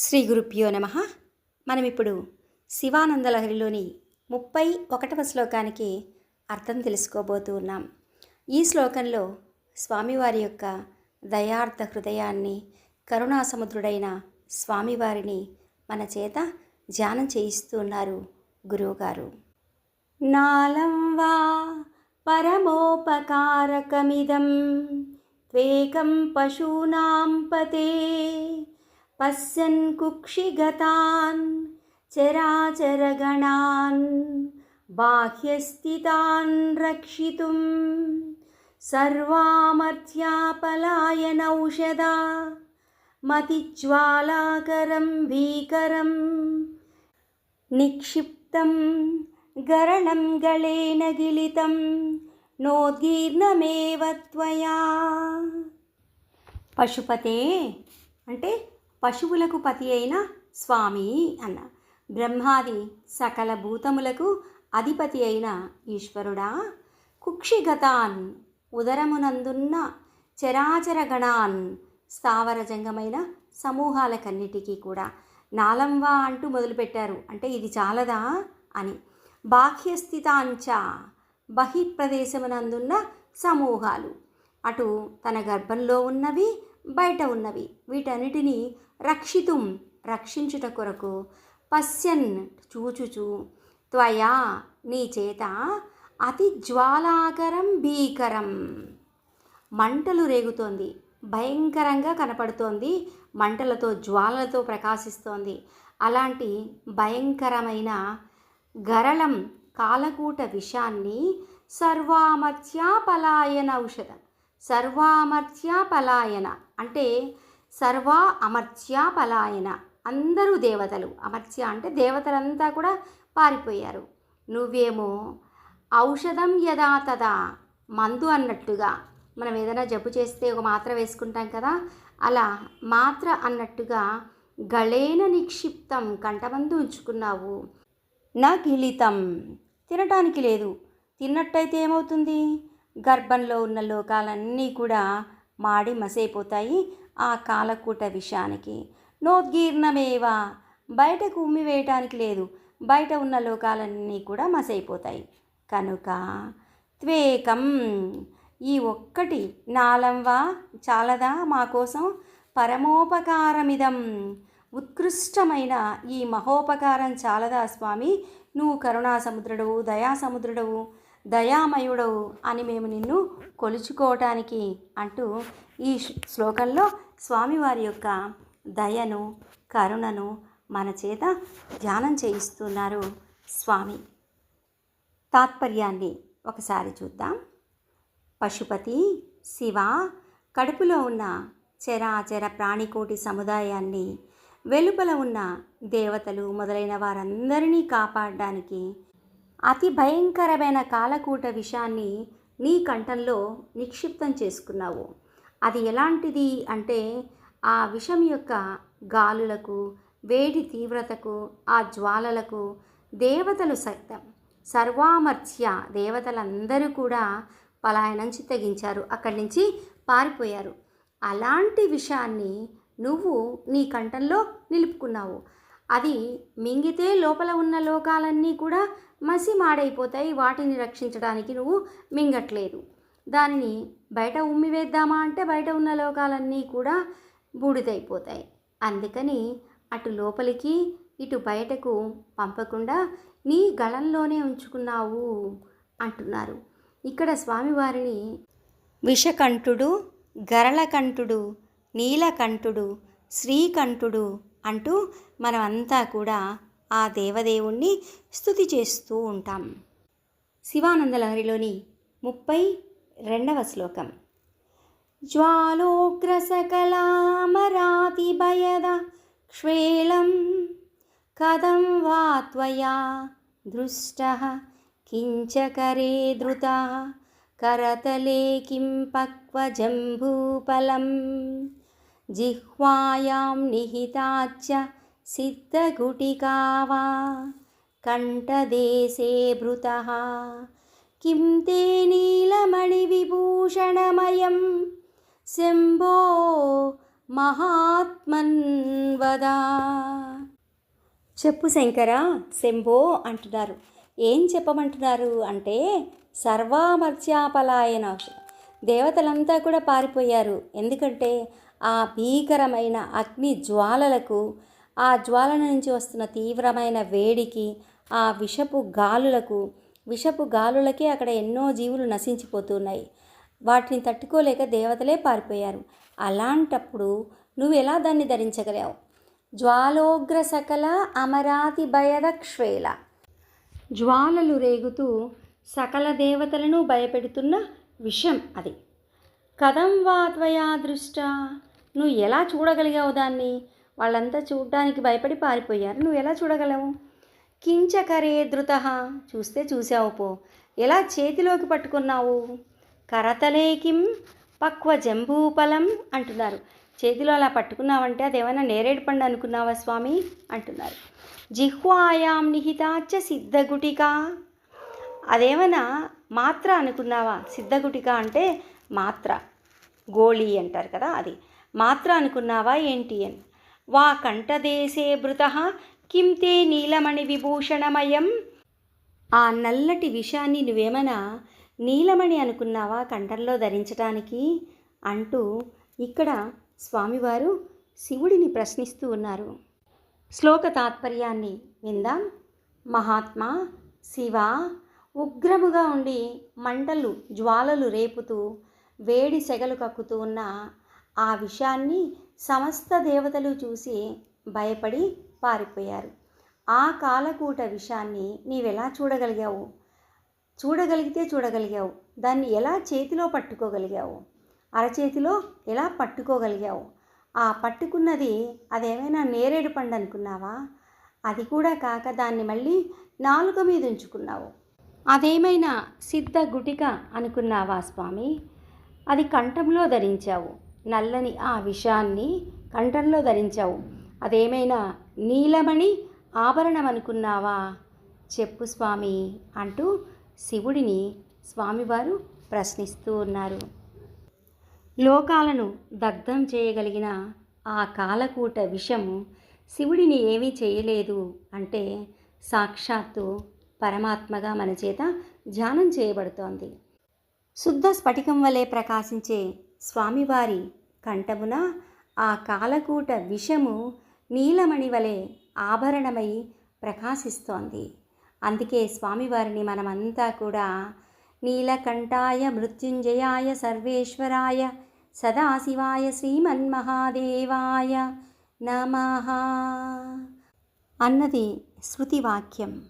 శ్రీ గురుభ్యో నమ. మనం ఇప్పుడు శివానందలహరిలోని ముప్పై ఒకటవ శ్లోకానికి అర్థం తెలుసుకోబోతూ ఉన్నాం. ఈ శ్లోకంలో స్వామివారి యొక్క దయార్థ హృదయాన్ని కరుణాసముద్రుడైన స్వామివారిని మన చేత ధ్యానం చేయిస్తూ ఉన్నారు గురువుగారు. నాలం వా పరమోపకారకమిదం త్వేకం పశూనాం పతే. పశ్యన్ కుక్షిగతాన్ చరాచరగణాన్ బాహ్యస్థితాన్ రక్షితుం సర్వామర్త్యాపలాయనౌషధా మతిజ్వాలాకరం భీకరం నిక్షిప్తం గరణం గళేన గిలితం నోద్గీర్ణమేవ త్వయా. పశుపతే అంటే పశువులకు పతి అయిన స్వామి అన్న. బ్రహ్మాది సకల భూతములకు అధిపతి అయిన ఈశ్వరుడా కుక్షిగతాన్ ఉదరమునందున్న చరాచర గణాన్ స్థావర జంగమైన సమూహాలకన్నిటికీ కూడా నాలంవా అంటూ మొదలుపెట్టారు. అంటే ఇది చాలదా అని. బాహ్యస్థితాంచ బహిప్రదేశమునందున్న సమూహాలు. అటు తన గర్భంలో ఉన్నవి బయట ఉన్నవి. వీటన్నిటినీ రక్షితుం రక్షించుట కొరకు పశ్యన్ చూచుచు. త్వయా నీ చేత అతి జ్వాలాకరం భీకరం. మంటలు రేగుతోంది భయంకరంగా కనపడుతోంది మంటలతో జ్వాలలతో ప్రకాశిస్తోంది. అలాంటి భయంకరమైన గరళం కాలకూట విషాన్ని సర్వామర్త్యాపలాయన ఔషధ సర్వామర్త్యాపలాయన అంటే సర్వ అమర్త్యాపలాయన అందరూ దేవతలు. అమర్త్య అంటే దేవతలంతా కూడా పారిపోయారు. నువ్వేమో ఔషధం యదా తదా మందు అన్నట్టుగా మనం ఏదైనా జబ్బు చేస్తే ఒక మాత్ర వేసుకుంటాం కదా అలా మాత్ర అన్నట్టుగా గళేన నిక్షిప్తం కంటమందు ఉంచుకున్నావు. నా గిలితం తినటానికి లేదు. తిన్నట్టయితే ఏమవుతుంది? గర్భంలో ఉన్న లోకాలన్నీ కూడా మాడి మసైపోతాయి ఆ కాలకూట విషానికి. నోద్గీర్ణమేవా. బయటకు ఉమ్మి వేయటానికి లేదు. బయట ఉన్న లోకాలన్నీ కూడా మసైపోతాయి. కనుక త్వేకం. ఈ ఒక్కటి నాలంవా చాలదా మా కోసం? పరమోపకారమిదం. ఉత్కృష్టమైన ఈ మహోపకారం చాలదా స్వామి? నువ్వు కరుణా దయాసముద్రుడవు. దయా దయామయుడవు అని మేము నిన్ను కొలుచుకోవటానికి అంటూ ఈ శ్లోకంలో స్వామివారి యొక్క దయను కరుణను మన చేత ధ్యానం చేయిస్తున్నారు స్వామి. తాత్పర్యాన్ని ఒకసారి చూద్దాం. పశుపతి శివ కడుపులో ఉన్న చరాచర ప్రాణికోటి సముదాయాన్ని వెలుపల ఉన్న దేవతలు మొదలైన వారందరినీ కాపాడడానికి అతి భయంకరమైన కాలకూట విషాన్ని నీ కంఠంలో నిక్షిప్తం చేసుకున్నావు. అది ఎలాంటిది అంటే ఆ విషం యొక్క గాలులకు వేడి తీవ్రతకు ఆ జ్వాలలకు దేవతలు సైతం. సర్వామర్త్య దేవతలందరూ కూడా పలాయనం తెగించారు. అక్కడి నుంచి పారిపోయారు. అలాంటి విషయాన్ని నువ్వు నీ కంఠంలో నిలుపుకున్నావు. అది మింగితే లోపల ఉన్న లోకాలన్నీ కూడా మసి మాడైపోతాయి వాటిని రక్షించడానికి నువ్వు మింగట్లేదు. దానిని బయట ఉమ్మి వేద్దామా అంటే బయట ఉన్న లోకాలన్నీ కూడా బూడిదైపోతాయి. అందుకని అటు లోపలికి ఇటు బయటకు పంపకుండా నీ గళంలోనే ఉంచుకున్నావు అంటున్నారు. ఇక్కడ స్వామివారిని విషకంఠుడు గరళకంఠుడు నీలకంఠుడు శ్రీకంఠుడు అంటూ మనమంతా కూడా ఆ దేవదేవుణ్ణి స్తుతి చేస్తూ ఉంటాం శివానందలహరిలోని ముప్పై రెండవ శ్లోకం జ్వాలోగ్రసకలామరాతిభయద క్షేళం కథం వా త్వయా దృష్ట కించకరే ధృత करतले किं पक्वजम्बूफलं जिह्वायां निहिताच्च सिद्धगुटिका वा कण्ठदेशे भृतः किं ते नीलमणिविभूषणमयं शम्भो మహాత్మన్వదా చెప్పు శంకర శంభో అంటున్నారు ఏం చెప్పమంటున్నారు అంటే సర్వామర్త్యాపలాయన దేవతలంతా కూడా పారిపోయారు ఎందుకంటే ఆ భీకరమైన అగ్ని జ్వాలలకు ఆ జ్వాలల నుంచి వస్తున్న తీవ్రమైన వేడికి ఆ విషపు గాలులకు విషపు గాలులకే అక్కడ ఎన్నో జీవులు నశించిపోతున్నాయి. వాటిని తట్టుకోలేక దేవతలే పారిపోయారు. అలాంటప్పుడు నువ్వు ఎలా దాన్ని ధరించగలవు? జ్వాలోగ్ర సకల అమరాతి భయదక్ష్వేళ జ్వాలలు రేగుతూ సకల దేవతలను భయపెడుతున్న విషం అది. కథం వా త్వయా దృష్ట? నువ్వు ఎలా చూడగలిగావు దాన్ని? వాళ్ళంతా చూడ్డానికి భయపడి పారిపోయారు. నువ్వు ఎలా చూడగలవు? కించకరే ధృత చూస్తే చూసావు పో. ఎలా చేతిలోకి పట్టుకున్నావు? కరతలేకిం పక్వ జంబూపలం అంటున్నారు. చేతిలో అలా పట్టుకున్నావంటే అదేమైనా నేరేడు పండు అనుకున్నావా స్వామి? అంటున్నారు. జిహ్వాయాం నిహితాచ సిద్ధగుటిక. అదేమైనా మాత్ర అనుకున్నావా? సిద్ధగుటిక అంటే మాత్ర. గోళీ అంటారు కదా అది. మాత్ర అనుకున్నావా ఏంటి అని. వా కంఠదేశే భృత కింతే నీలమణి విభూషణమయం. ఆ నల్లటి విషాన్ని నువ్వేమైనా నీలమణి అనుకున్నావా కంఠంలో ధరించడానికి అంటూ ఇక్కడ స్వామివారు శివుడిని ప్రశ్నిస్తూ ఉన్నారు. శ్లోక తాత్పర్యాన్ని విందాం. మహాత్మా శివ ఉగ్రముగా ఉండి మంటలు జ్వాలలు రేపుతూ వేడి సెగలు కక్కుతూ ఉన్న ఆ విషయాన్ని సమస్త దేవతలు చూసి భయపడి పారిపోయారు. ఆ కాలకూట విషయాన్ని నీవెలా చూడగలిగావు? చూడగలిగితే చూడగలిగావు. దాన్ని ఎలా చేతిలో పట్టుకోగలిగావు? అరచేతిలో ఎలా పట్టుకోగలిగావు? ఆ పట్టుకున్నది అదేమైనా నేరేడు పండు అనుకున్నావా? అది కూడా కాక దాన్ని మళ్ళీ నాలుక మీద ఉంచుకున్నావు. అదేమైనా సిద్ధ గుటిక అనుకున్నావా స్వామి? అది కంఠంలో ధరించావు. నల్లని ఆ విషాన్ని కంఠంలో ధరించావు. అదేమైనా నీలమణి ఆభరణం అనుకున్నావా చెప్పు స్వామి అంటూ శివుడిని స్వామివారు ప్రశ్నిస్తూ ఉన్నారు. లోకాలను దగ్ధం చేయగలిగిన ఆ కాలకూట విషం శివుడిని ఏమీ చేయలేదు అంటే సాక్షాత్తు పరమాత్మగా మన చేత ధ్యానం చేయబడుతోంది. శుద్ధ స్ఫటికం వలె ప్రకాశించే స్వామివారి కంఠమున ఆ కాలకూట విషము నీలమణి వలె ఆభరణమై ప్రకాశిస్తోంది. అందుకే స్వామివారిని మనమంతా కూడా నీలకంఠాయ మృత్యుంజయాయ సర్వేశ్వరాయ సదాశివాయ శ్రీమన్మహాదేవాయ నమ అన్నది శృతివాక్యం.